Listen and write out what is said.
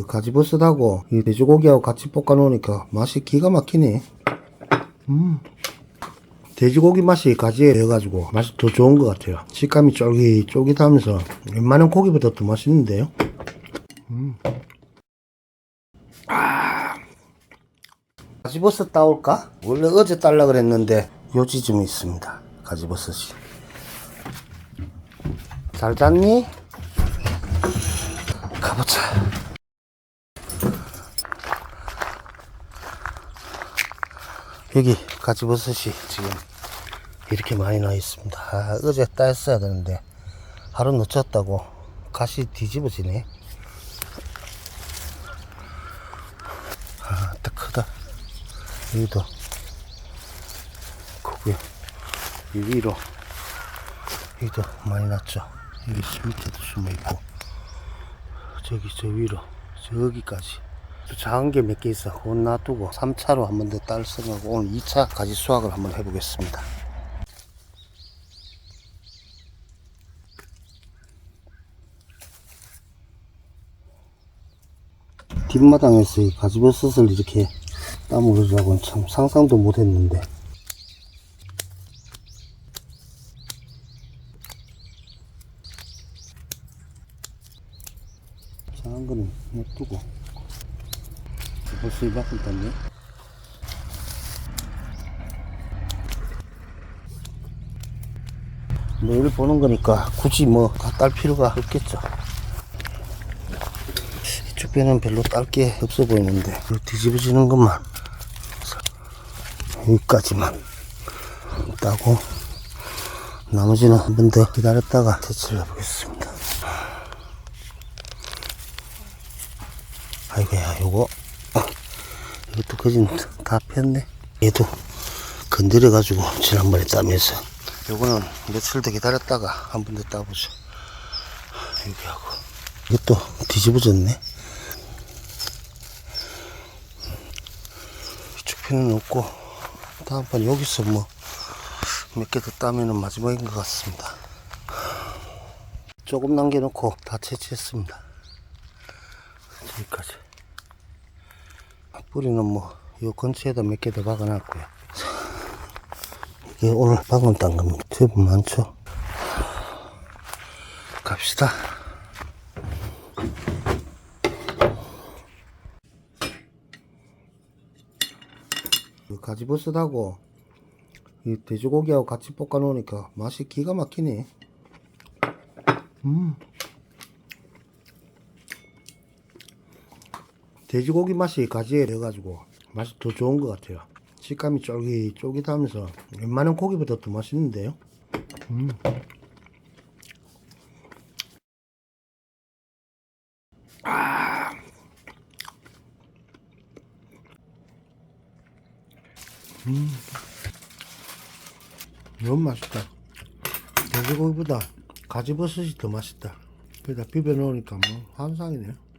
그 가지버섯하고 이 돼지고기하고 같이 볶아 놓으니까 맛이 기가 막히네. 음. 돼지고기 맛이 가지에 배어가지고 맛이 더 좋은 것 같아요. 식감이 쫄깃쫄깃하면서 웬만한 고기보다 더 맛있는데요. 음. 아. 가지버섯 따올까? 원래 어제 딸라 그랬는데 요지쯤 있습니다. 가지버섯이. 잘 잤니? 가보자. 여기 가지버섯이 지금 이렇게 많이 나 있습니다. 아, 어제 따했어야 되는데 하루 늦췄다고 가시 뒤집어지네. 아, 딱 크다. 여기도 크고요. 이 위로 여기도 많이 났죠. 여기 밑에도 숨어 있고 저기 저 위로 저기까지 또 작은 게 몇 개 있어. 그건 놔두고 3차로 한 번 더 딸 생각하고 오늘 2차 가지 수확을 한번 해보겠습니다. 뒷마당에서 이 가지버섯을 이렇게 따먹으려고는 참 상상도 못했는데. 작은 거는 냅두고 벌써 이만큼 땄네. 매일 보는 거니까 굳이 뭐 다 딸 필요가 없겠죠. 이쪽 배는 별로 딸 게 없어 보이는데 이 뒤집어지는 것만 여기까지만 따고 나머지는 한 번 더 기다렸다가 대체를 해보겠습니다. 아이고야 요거. 어, 이것도 거진 다 폈네. 얘도 건드려 가지고 지난번에 따면서. 요거는 며칠 더 기다렸다가 한 번 더 따보죠. 여기하고. 이것도 뒤집어졌네. 이쪽 편은 없고 다음번 여기서 뭐 몇 개 더 따면은 마지막인 것 같습니다. 조금 남겨놓고 다 채취했습니다 여기까지. 뿌리는 뭐, 요 근처에다 몇 개 더 박아놨고요. 이게 오늘 박은 딴 겁니다. 제법 많죠? 갑시다. 그 가지버섯하고 이 돼지고기하고 같이 볶아 놓으니까 맛이 기가 막히네. 음. 돼지고기 맛이 가지에 넣어가지고 맛이 더 좋은 것 같아요. 식감이 쫄깃쫄깃하면서 웬만한 고기보다 더 맛있는데요. 음. 아. 음. 너무 맛있다. 돼지고기보다 가지버섯이 더 맛있다. 그러다 비벼 놓으니까 뭐 환상이네요.